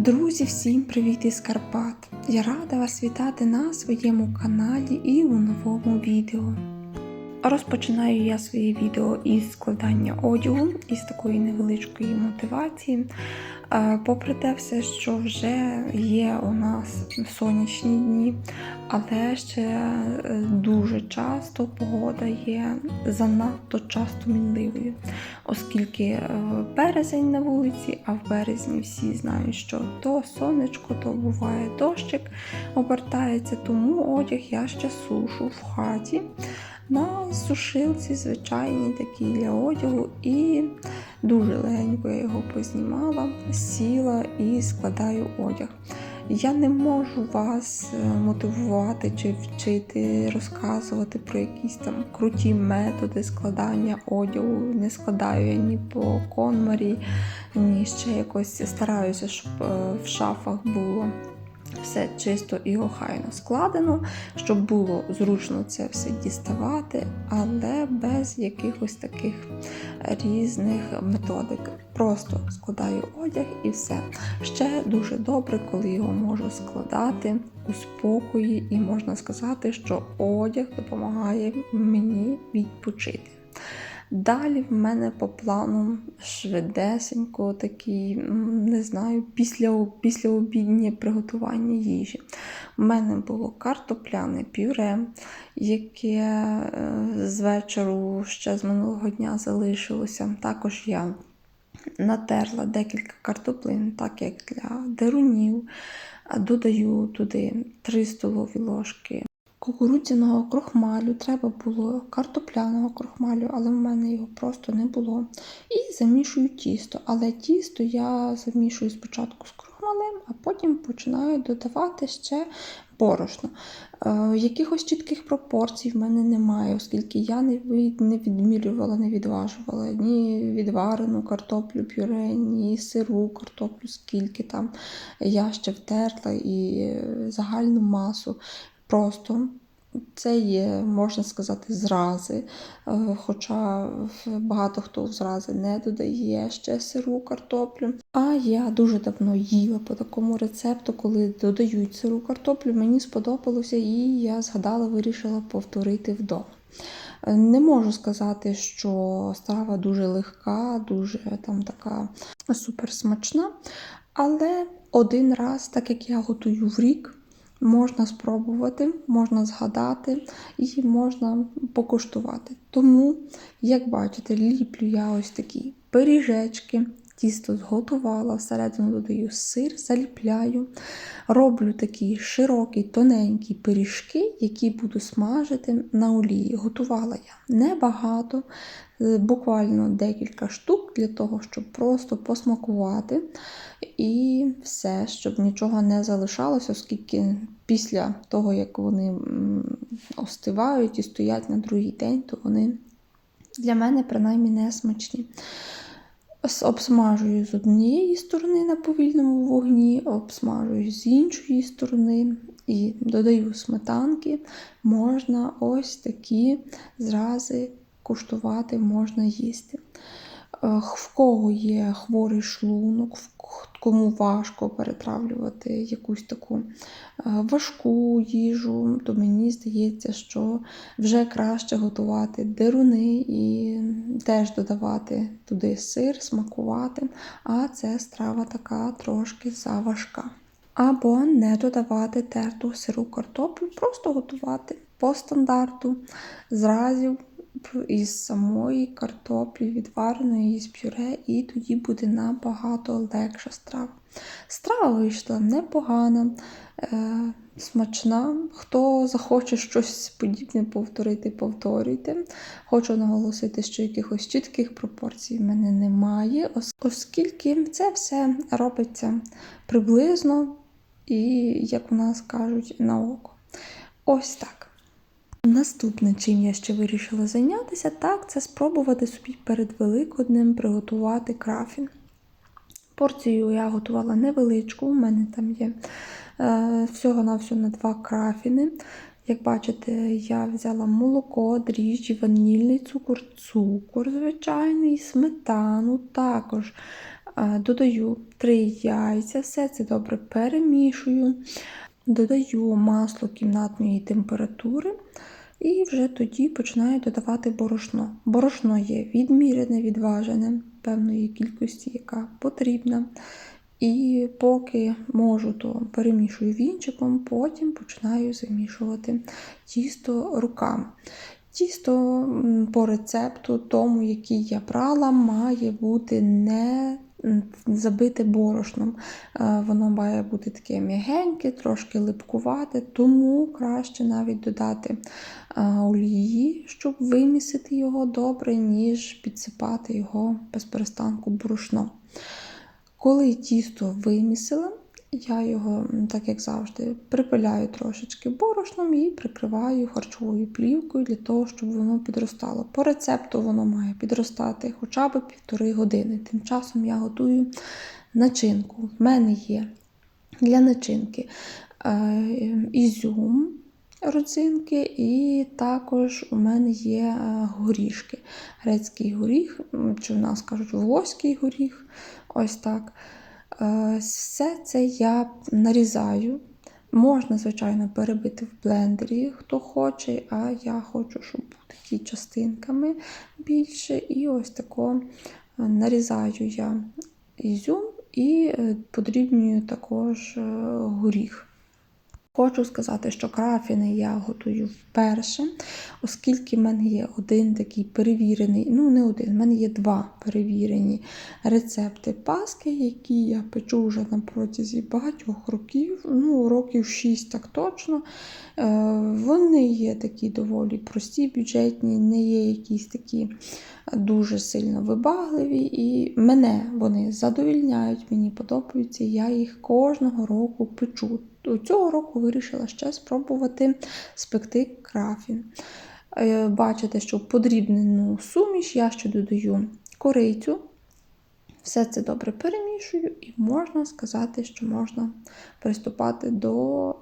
Друзі, всім привіт із Карпат! Я рада вас вітати на своєму каналі і у новому відео. Розпочинаю я своє відео із складання одягу, із такої невеличкої мотивації. Е, Попри те, все, що вже є у нас сонячні дні, але ще е, дуже часто погода є занадто часто мінливою, оскільки е, березень на вулиці, а в березні всі знають, що то сонечко, то буває дощик обертається, тому одяг я ще сушу в хаті. На сушилці звичайній такі для одягу, і дуже легенько я його познімала, сіла і складаю одяг. Я не можу вас е, мотивувати чи вчити, розказувати про якісь там круті методи складання одягу. Не складаю я ні по конмарі, ні ще якось стараюся, щоб е, в шафах було все чисто і охайно складено, щоб було зручно це все діставати, але без якихось таких різних методик. Просто складаю одяг і все. Ще дуже добре, коли його можу складати у спокої, і можна сказати, що одяг допомагає мені відпочити. Далі в мене по плану швидесенько такий, не знаю, після, післяобіднє приготування їжі. У мене було картопляне пюре, яке е, з вечору ще з минулого дня залишилося. Також я натерла декілька картоплин, так як для дерунів. Додаю туди 3 столові ложки кукурудзяного крохмалю, треба було картопляного крохмалю, але в мене його просто не було. І замішую тісто. Але тісто я замішую спочатку з крохмалем, а потім починаю додавати ще борошно. Е, якихось чітких пропорцій в мене немає, оскільки я не від- не відмірювала, не відважувала ні відварену картоплю пюре, ні сиру картоплю, скільки там я ще втерла і е, загальну масу. Просто це є, можна сказати, зрази. Е, Хоча багато хто в зрази не додає ще сиру картоплю. А я дуже давно їла по такому рецепту, коли додають сиру картоплю. Мені сподобалося, і я згадала, вирішила повторити вдома. Е, Не можу сказати, що страва дуже легка, дуже там така суперсмачна. Але один раз, так як я готую в рік, можна спробувати, можна згадати і можна покуштувати. Тому, як бачите, ліплю я ось такі пиріжечки. Тісто зготувала, всередину додаю сир, заліпляю. Роблю такі широкі, тоненькі пиріжки, які буду смажити на олії. Готувала я небагато, буквально декілька штук для того, щоб просто посмакувати. І все, щоб нічого не залишалося, оскільки після того, як вони остивають і стоять на другий день, то вони для мене принаймні не смачні. Обсмажую з однієї сторони на повільному вогні, обсмажую з іншої сторони і додаю сметанки. Можна ось такі зрази куштувати, можна їсти. Е, В кого є хворий шлунок, кому важко перетравлювати якусь таку е, важку їжу, то мені здається, що вже краще готувати деруни і теж додавати туди сир, смакувати, а це страва така трошки заважка. Або не додавати терту сиру картоплю, просто готувати по стандарту зразів із самої картоплі, відвареної з пюре, і тоді буде набагато легша страва. Страва вийшла непогана, е, смачна. Хто захоче щось подібне повторити, повторюйте. Хочу наголосити, що якихось чітких пропорцій в мене немає, оскільки це все робиться приблизно і, як у нас кажуть, на око. Ось так. Наступне, чим я ще вирішила зайнятися, так, це спробувати собі перед Великоднем приготувати крафін. Порцію я готувала невеличку, у мене там є е, всього-навсього на два крафіни. Як бачите, я взяла молоко, дріжджі, ванільний цукор, цукор звичайний, сметану, також Е, Додаю 3 яйця, все це добре перемішую, додаю масло кімнатної температури і вже тоді починаю додавати борошно. Борошно є відмірене, відважене певної кількості, яка потрібна. І поки можу, то перемішую вінчиком, потім починаю замішувати тісто руками. Тісто по рецепту, тому, який я брала, має бути не забите борошном. Е, Воно має бути таке м'ягеньке, трошки липкувате, тому краще навіть додати е, олії, щоб вимісити його добре, ніж підсипати його без перестанку борошном. Коли тісто вимісила, я його, так як завжди, припиляю трошечки борошном і прикриваю харчовою плівкою для того, щоб воно підростало. По рецепту воно має підростати хоча б півтори години. Тим часом я готую начинку. В мене є для начинки е, ізюм, родзинки, і також у мене є е, горішки. Грецький горіх, чи в нас кажуть волоський горіх. Ось так. Е, Все це я нарізаю. Можна, звичайно, перебити в блендері, хто хоче, а я хочу, щоб такі частинками більше. І ось тако е, нарізаю я ізюм і е, подрібнюю також горіх. Хочу сказати, що крафіни я готую вперше, оскільки в мене є один такий перевірений, ну не один, в мене є два перевірені рецепти паски, які я печу вже на протязі багатьох років, ну років 6 так точно. Е, Вони є такі доволі прості, бюджетні, не є якісь такі дуже сильно вибагливі, і мене вони задовільняють, мені подобаються. Я їх кожного року печу. Цього року вирішила ще спробувати спекти крафін. Е, Бачите, що в подрібнену суміш я ще додаю корицю. Все це добре перемішую, і можна сказати, що можна приступати до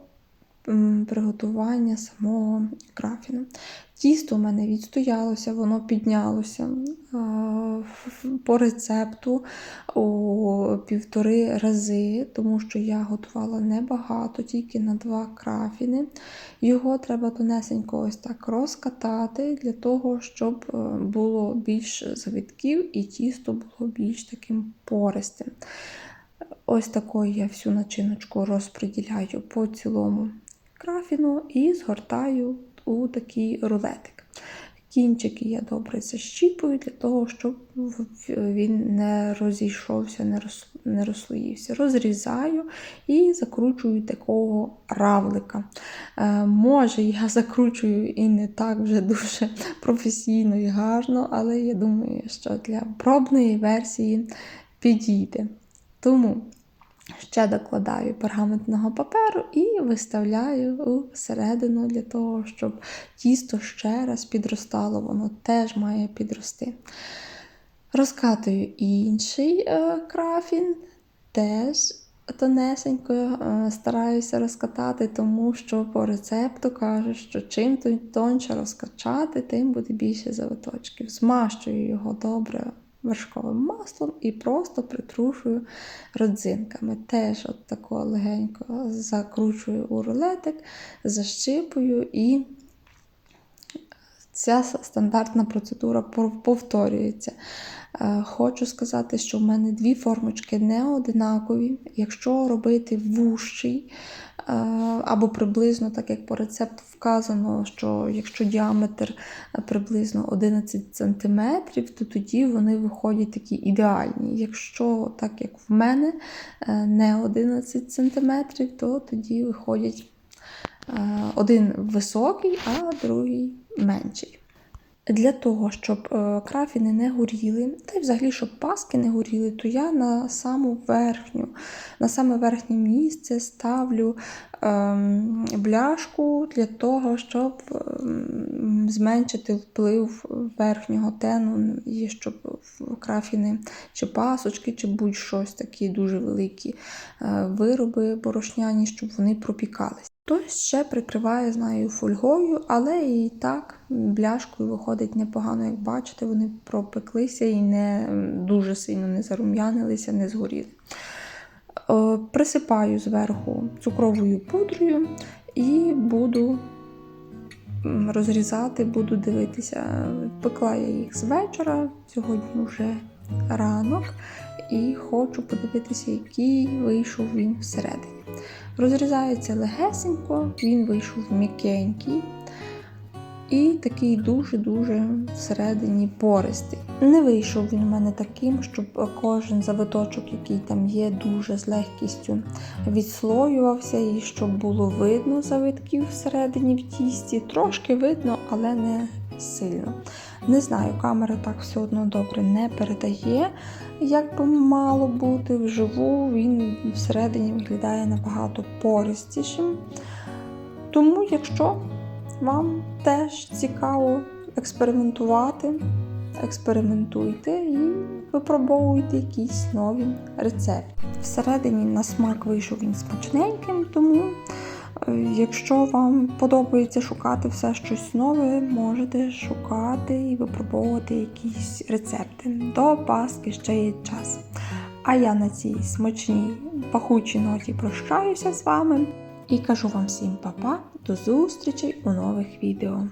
приготування самого крафіну. Тісто у мене відстоялося, воно піднялося е, по рецепту у півтори рази, тому що я готувала небагато, тільки на два крафіни. Його треба тонесенько ось так розкатати для того, щоб е, було більш завитків і тісто було більш таким пористим. Ось такою я всю начиночку розподіляю по цілому крафіну і згортаю у такий рулетик. Кінчики я добре защіпую для того, щоб він не розійшовся, не розслоївся. Розрізаю і закручую такого равлика. Е, Може, я закручую і не так вже дуже професійно і гарно, але я думаю, що для пробної версії підійде. Тому ще докладаю пергаментного паперу і виставляю всередину для того, щоб тісто ще раз підростало, воно теж має підрости. Розкатую інший е, крафін, теж тонесенько е, стараюся розкатати, тому що по рецепту кажуть, що чим той тоньше розкачати, тим буде більше завиточків. Змащую його добре вершковим маслом і просто притрушую родзинками. Теж от тако легенько закручую у рулетик, защипую і ця стандартна процедура повторюється. Е, Хочу сказати, що в мене дві формочки не одинакові. Якщо робити вущий, або приблизно, так як по рецепту вказано, що якщо діаметр е, приблизно 11 см, то тоді вони виходять такі ідеальні. Якщо так як в мене е, не 11 см, то тоді виходять е, один високий, а другий менший. Для того, щоб е, крафіни не горіли, та й взагалі, щоб паски не горіли, то я на саму верхню, на саме верхнє місце ставлю ем, бляшку для того, щоб ем, зменшити вплив верхнього тену, і щоб крафіни чи пасочки, чи будь-щось такі дуже великі е, вироби борошняні, щоб вони пропікались. Хтось ще прикриває, знаю, фольгою, але і так бляшкою виходить непогано, як бачите, вони пропеклися і не дуже сильно не зарум'янилися, не згоріли. Е, Присипаю зверху цукровою пудрою і буду розрізати, буду дивитися. Пекла я їх з вечора, сьогодні вже ранок, і хочу подивитися, який вийшов він всередині. Розрізається легесенько, він вийшов м'якенький і такий дуже-дуже всередині пористий. Не вийшов він у мене таким, щоб кожен завиточок, який там є, дуже з легкістю відслоювався, і щоб було видно завитків всередині в тісті. Трошки видно, але не сильно. Не знаю, камера так все одно добре не передає, як би мало бути вживу, він всередині виглядає набагато пористішим. Тому, якщо вам теж цікаво експериментувати, експериментуйте і випробовуйте якісь нові рецепти. Всередині на смак вийшов він смачненьким, тому якщо вам подобається шукати все щось нове, можете шукати і випробовувати якісь рецепти. До Пасхи ще є час. А я на цій смачній пахучій ноті прощаюся з вами і кажу вам всім па-па, до зустрічей у нових відео.